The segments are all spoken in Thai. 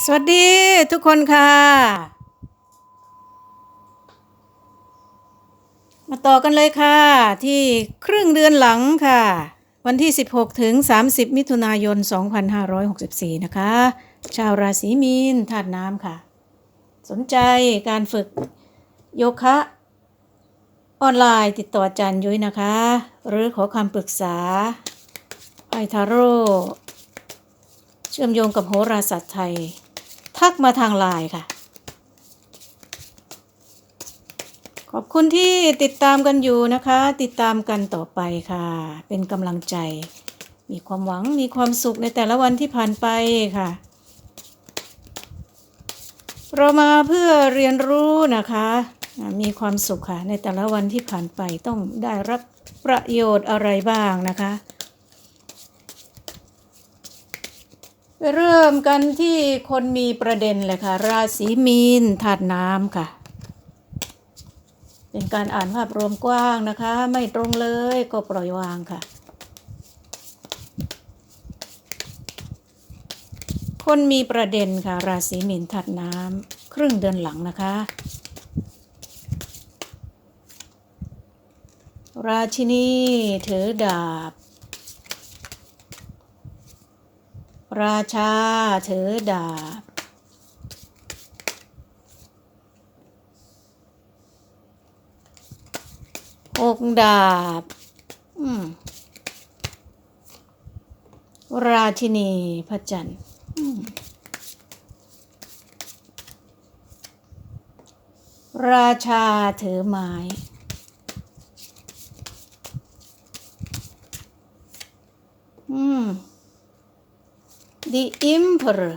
สวัสดีทุกคนค่ะ มาต่อกันเลยค่ะ ที่ครึ่งเดือนหลังค่ะ วันที่ 16 ถึง 30 มิถุนายน 2564 นะคะ ชาวราศีมีนธาตุน้ำค่ะ สนใจการฝึกโยคะ ออนไลน์ติดต่ออาจารย์ยุ้ยนะคะ หรือขอคำปรึกษาไพทาโร่เชื่อมโยงกับโหราศาสตร์ไทย ทักมาทางไลน์ค่ะ ขอบคุณที่ติดตามกันอยู่นะคะ ติดตามกันต่อไปค่ะ เป็นกำลังใจ มีความหวังมีความสุขในแต่ละวันที่ผ่านไปค่ะ เรามาเพื่อเรียนรู้นะคะ มีความสุขค่ะ ในแต่ละวันที่ผ่านไปต้องได้รับประโยชน์อะไรบ้างนะคะ ไป เริ่มกันที่คนมีประเด็นเลยค่ะ ราศีมีนธาตุน้ำค่ะ เป็นการอ่านภาพรวมกว้างนะคะ ไม่ตรงเลยก็ปล่อยวางค่ะ คนมีประเด็นค่ะ ราศีมีนธาตุน้ำครึ่งเดือนหลังนะคะ ราชินีถือดาบ ราชาถือดาบอกดาบ ราชินีพระจันทร์ราชาถือไม้ อืม The Emperor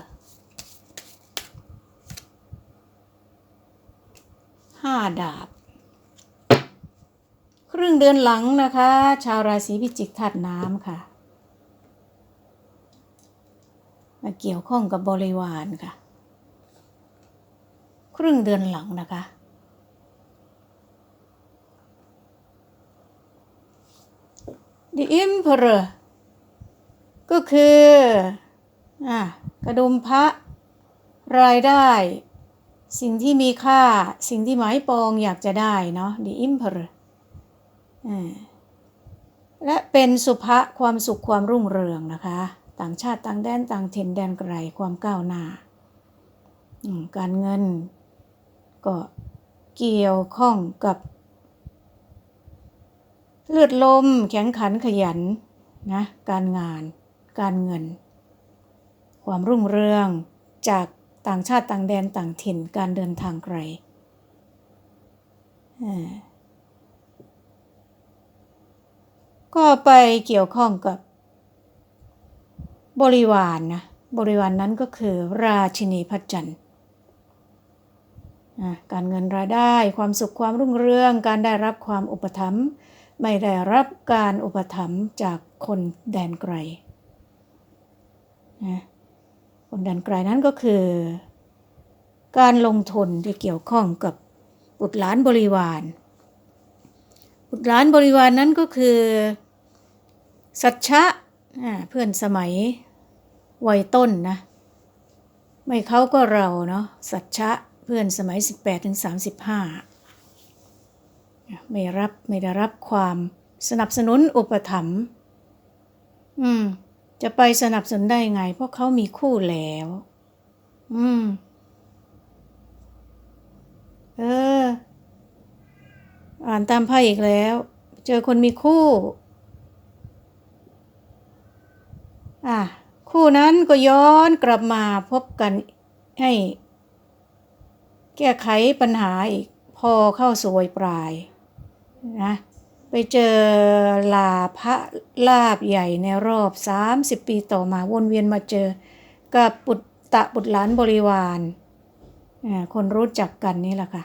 ห้าดาบ ครึ่งเดือนหลังนะคะ ชาวราศีพิจิกธาตุน้ำค่ะ มาเกี่ยวข้องกับบริวารค่ะ ครึ่งเดือนหลังนะคะ The Emperor ก็คือ อะกระดุมพระรายได้ สิ่งที่มีค่าสิ่งที่หมายปองอยากจะได้เนาะ The Emperor อ่าและเป็นสุภะความสุขความรุ่งเรืองนะคะ ต่างชาติต่างแดนต่างถิ่นแดนไกลความก้าวหน้า การเงินก็เกี่ยวข้องกับเลือดลมแข็งขันขยันนะการงานการเงิน ความรุ่งเรืองจากต่างชาติต่างแดนต่างถิ่นการเดินทางไกลก็ไปเกี่ยวข้องกับบริวารนนะบริวารนนั้นก็คือราชินีพัชจันทร์การเงินรายได้ความสุขความรุ่งเรือง การได้รับความอุปถัมภ์ไม่ได้รับการอุปถัมภ์จากคนแดนไกลนะ นดันไกลนั้นก็คือ การลงทุนที่เกี่ยวข้องกับบุตรหลานบริวาร บุตรหลานบริวารนั้นก็คือ สัชชะเพื่อนสมัยวัยต้นนะ ไม่เขาก็เราเนาะสัชชะเพื่อนสมัย 18ถึง35 ไม่รับไม่ได้รับความสนับสนุนอุปถัมภ์อืม จะไปสนับสนุนได้ไง เพราะเขามีคู่แล้ว อืม เออ อ่านตามไพ่อีกแล้ว เจอคนมีคู่ อะ คู่นั้นก็ย้อนกลับมาพบกันให้ แก้ไขปัญหาอีก พอเข้าสู่วัยปลาย นะ ไปเจอลาภะลาบใหญ่ในรอบ 30 ปีต่อมาวนเวียนมาเจอ กับบุตตะบุตรหลานบริวาร คนรู้จักกันนี่แหละค่ะ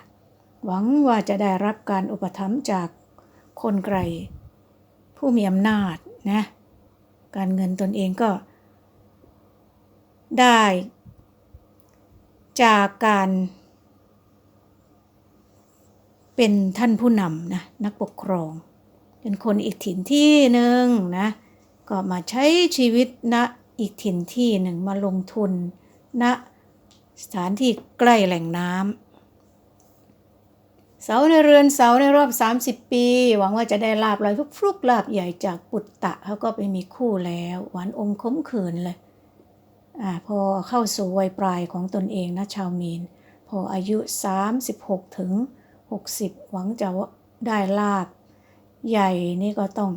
หวังว่าจะได้รับการอุปถัมภ์จากคนไกล ผู้มีอำนาจนะ การเงินตนเองก็ ได้ จากการเป็นท่านผู้นำนะนักปกครอง เป็นคนอีกถิ่นที่หนึ่งนะ ก็มาใช้ชีวิตณอีกถิ่นที่หนึ่งมาลงทุนณสถานที่ใกล้แหล่งน้ำเสาในเรือนเสาในรอบ 30 ปี หวังว่าจะได้ลาบลอยฟลุกๆลาบใหญ่จากปุตตะเขาก็ไปมีคู่แล้ว หวานอมขมขื่นเลยอ่าพอเข้าสู่วัยปลายของตนเองนะชาวมีน พออายุ 36 ถึง 60 หวังจะได้ลาบ ใหญ่นี่ก็ต้อง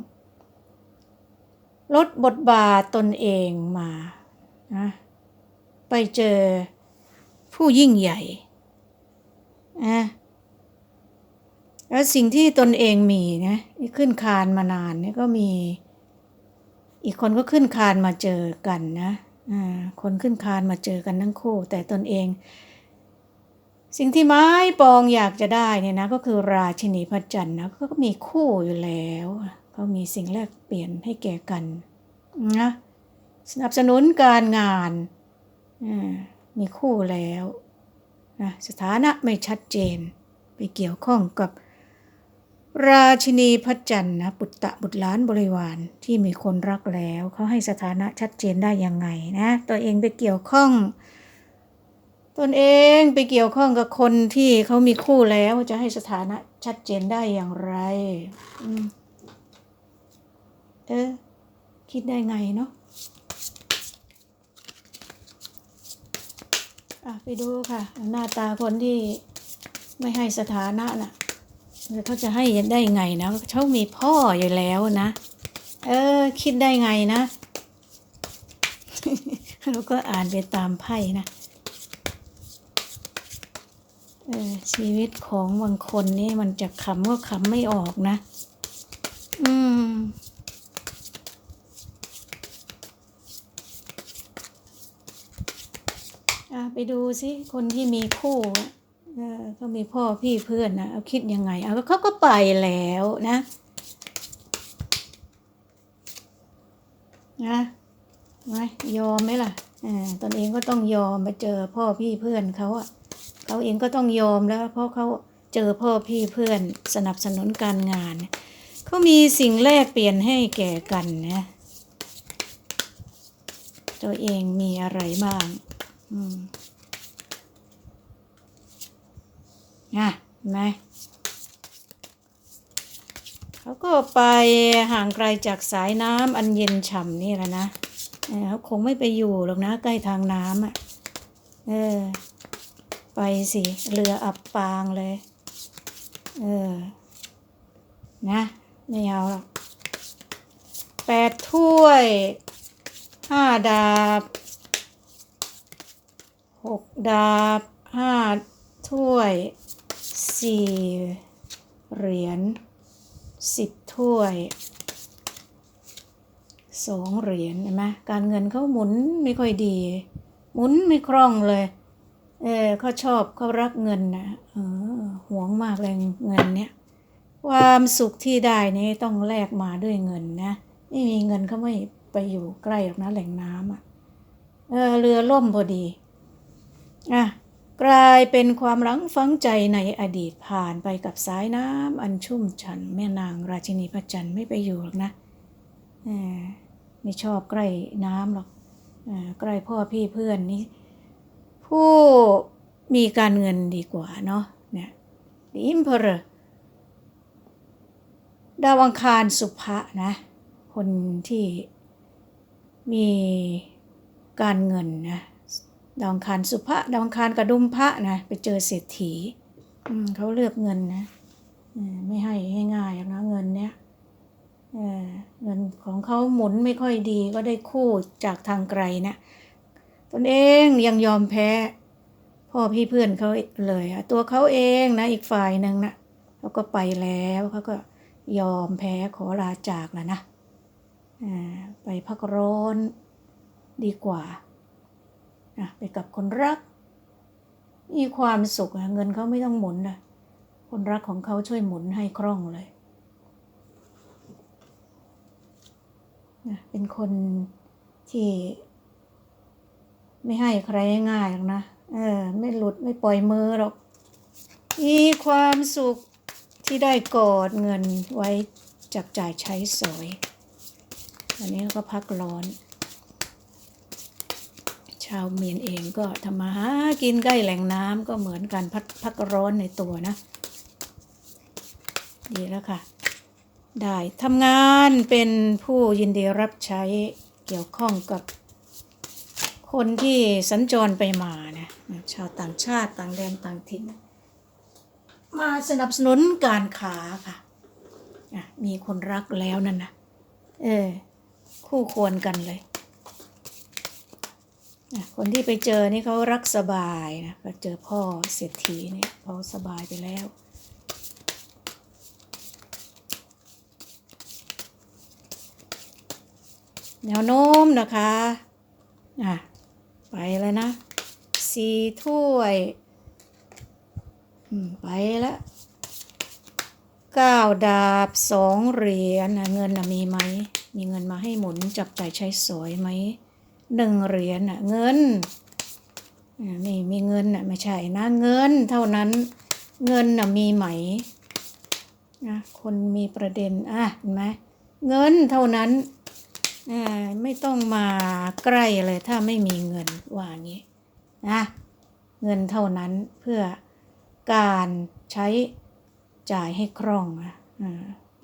ลดบทบาทตนเองมานะไปเจอผู้ยิ่งใหญ่นะแล้วสิ่งที่ตนเองมีนะขึ้นคานมานานเนี่ยก็มี อีกคนก็ขึ้นคานมาเจอกันนะอ่าคนขึ้นคานมาเจอกันทั้งคู่ แต่ตนเอง สิ่งที่ไม้ปองอยากจะได้เนี่ยนะก็คือราชินีพระจันทร์นะก็มีคู่อยู่แล้วเขามีสิ่งแลกเปลี่ยนให้แก่กันนะสนับสนุนการงานมีคู่แล้วนะสถานะไม่ชัดเจนไปเกี่ยวข้องกับ ราชินีพระจันทร์นะปุตตะบุตรล้านบริวารที่มีคนรักแล้วเขาให้สถานะชัดเจนได้ยังไงนะตัวเองไปเกี่ยวข้อง ตนเองไปเกี่ยวข้องกับคนที่เขามีคู่แล้วจะให้สถานะชัดเจนได้อย่างไรอเออ คิดได้ไงเนาะอะไปดูค่ะ หน้าตาคนที่ไม่ให้สถานะน่ะเขาจะให้ได้ไงนะเขามีพ่ออยู่แล้วนะ เออ คิดได้ไงนะเราก็อ่านไปตามไพ่นะ ชีวิตของบางคนนี่มันจะขำก็ขำไม่ออกนะ อืมอะไปดูสิ คนที่มีคู่อะเออก็มีพ่อพี่เพื่อนนะเอาคิดยังไง เอาเขาก็ไปแล้วนะ นะไมยอมไหมล่ะ อ่า ตนเองก็ต้องยอมมาเจอพ่อพี่เพื่อนเขาอะ เขาเองก็ต้องยอมแล้ว เพราะเขาเจอพ่อพี่เพื่อนสนับสนุนการงาน เขามีสิ่งแลกเปลี่ยนให้แก่กันนะ ตัวเองมีอะไรบ้างอืมนะเห็นไหมเขาก็ไปห่างไกลจากสายน้ำอันเย็นฉ่ำนี่แหละนะเออเขาคงไม่ไปอยู่หรอกนะใกล้ทางน้ำอะ เออ ไปสิ เรืออับปางเลย เออ นะ ไม่เอาหรอกแปดถ้วยห้าดาบหกดาบห้าถ้วยสี่เหรียญสิบถ้วยสองเหรียญเห็นไหมการเงินเขาหมุนไม่ค่อยดี หมุนไม่คล่องเลย เออเขาชอบเขารักเงินนะเออหวงมากเลยเงินเนี้ยความสุขที่ได้นี่ต้องแลกมาด้วยเงินนะไม่มีเงินเขาไม่ไปอยู่ใกล้หรอกนะแหล่งน้ำอะเออเรือล่มพอดีอะกลายเป็นความหลังฝังใจในอดีตผ่านไปกับสายน้ำอันชุ่มฉันแม่นางราชินีพระจันทร์ไม่ไปอยู่หรอกนะเออไม่ชอบใกล้น้ำหรอกเออใกล้พ่อพี่เพื่อนนี่ ผู้มีการเงินดีกว่าเนาะเนี่ยอิมเพอดาวอังคารสุภะนะ คนที่มีการเงินนะ ดาวอังคารสุภะดาวอังคารกระดุมพระนะ ไปเจอเศรษฐีเขาเลือกเงินนะไม่ให้ง่ายๆนะเงินเนี้ยเออเงินของเขาหมุนไม่ค่อยดีก็ได้คู่จากทางไกลนะ ตนเองยังยอมแพ้พ่อพี่เพื่อนเขาเลยอะตัวเขาเองนะอีกฝ่ายหนึ่งนะเขาก็ไปแล้วเขาก็ยอมแพ้ขอลาจากแล้วนะไปพักร้อนดีกว่านะไปกับคนรัก มีความสุขเงินเขาไม่ต้องหมุนนะคนรักของเขาช่วยหมุนให้คล่องเลยนะเป็นคนที่ ไม่ให้ใครง่ายหรอกนะ เออ ไม่หลุดไม่ปล่อยมือหรอกมีความสุขที่ได้กอดเงินไว้จับจ่ายใช้สอยอันนี้ก็พักร้อน ชาวเมียนเองก็ทำมาหากินใกล้แหล่งน้ำก็เหมือนกันพักพักร้อนในตัวนะ ดีแล้วค่ะ ได้ทำงานเป็นผู้ยินดีรับใช้เกี่ยวข้องกับ คนที่สัญจรไปมานะชาวต่างชาติต่างแดนต่างถิ่นมาสนับสนุนการค้าค่ะมีคนรักแล้วนั่นนะเออ คู่ควรกันเลยคนที่ไปเจอนี่เขารักสบายนะก็เจอพ่อเศรษฐีเนี่ยเขาสบายไปแล้ว แนวโน้มนะคะอะ ไปแล้วนะสี่ถ้วยไปแล้วเก้าดาบสองเหรียญนะเงินนะมีไหม มีเงินมาให้หมุนจับจ่ายใช้สอยไหมหนึ่งเหรียญนะเงินนี่มีเงินน่ะไม่ใช่นะเงินเท่านั้นเงินน่ะมีไหมนะคนมีประเด็นอะเห็นไหมเงินเท่านั้น ไม่ต้องมาใกล้เลยถ้าไม่มีเงินว่างี้นะเงินเท่านั้นเพื่อการใช้จ่ายให้คล่องอะ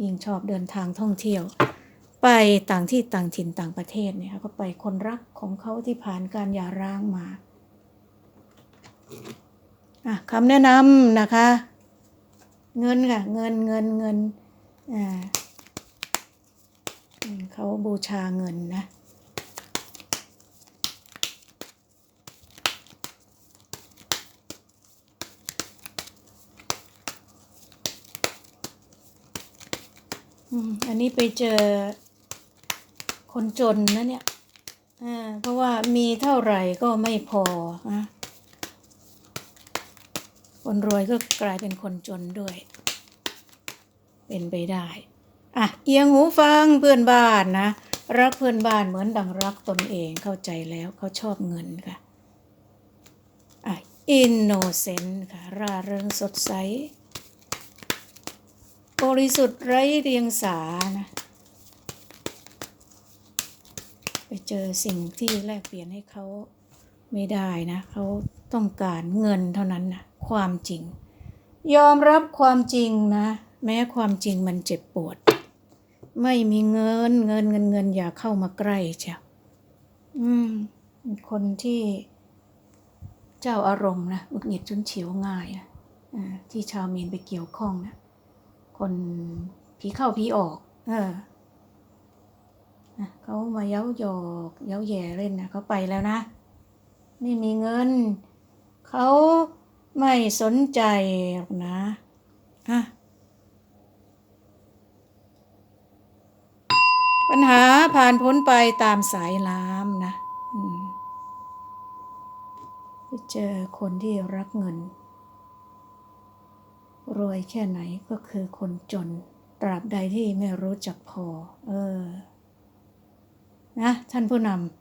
ยิ่งชอบเดินทางท่องเที่ยว ไปต่างที่ต่างถิ่นต่างประเทศเนี่ยก็ไปคนรักของเขาที่ผ่านการหย่าร้างมาอะคำแนะนำนะคะ เงินค่ะ เงินเงินเงินอ่า เขาบูชาเงินนะอันนี้ไปเจอคนจนนะเนี่ยเพราะว่ามีเท่าไหร่ก็ไม่พอนะคนรวยก็กลายเป็นคนจนด้วย เป็นไปได้ อะเอียงหูฟังเพื่อนบ้านนะ รักเพื่อนบ้านเหมือนดังรักตนเองเข้าใจแล้วเขาชอบเงินค่ะอะอินโนเซนต์ค่ะร่าเริงสดใส บริสุทธิ์ไร้เดียงสานะ ไปเจอสิ่งที่แลกเปลี่ยนให้เขาไม่ได้นะเขาต้องการเงินเท่านั้นนะความจริง ยอมรับความจริงนะ แม้ความจริงมันเจ็บปวด ไม่มีเงิน เงินเงินเงินอย่าเข้ามาใกล้เจ้าอืม คนที่เจ้าอารมณ์นะอุดหงิดจนเฉียวง่ายนะอ่าที่ชาวเมียนไปเกี่ยวข้องนะคนผีเข้าผีออก เออนะเขามาเย้าหยอกเย้าแย่เล่นนะเขาไปแล้วนะ ไม่มีเงิน เขาไม่สนใจหรอกนะอะ ปัญหาผ่านพ้นไปตามสายน้ำนะไปเจอคนที่รักเงิน รวยแค่ไหนก็คือคนจน ตราบใดที่ไม่รู้จักพอ เออ นะ ท่านผู้นำ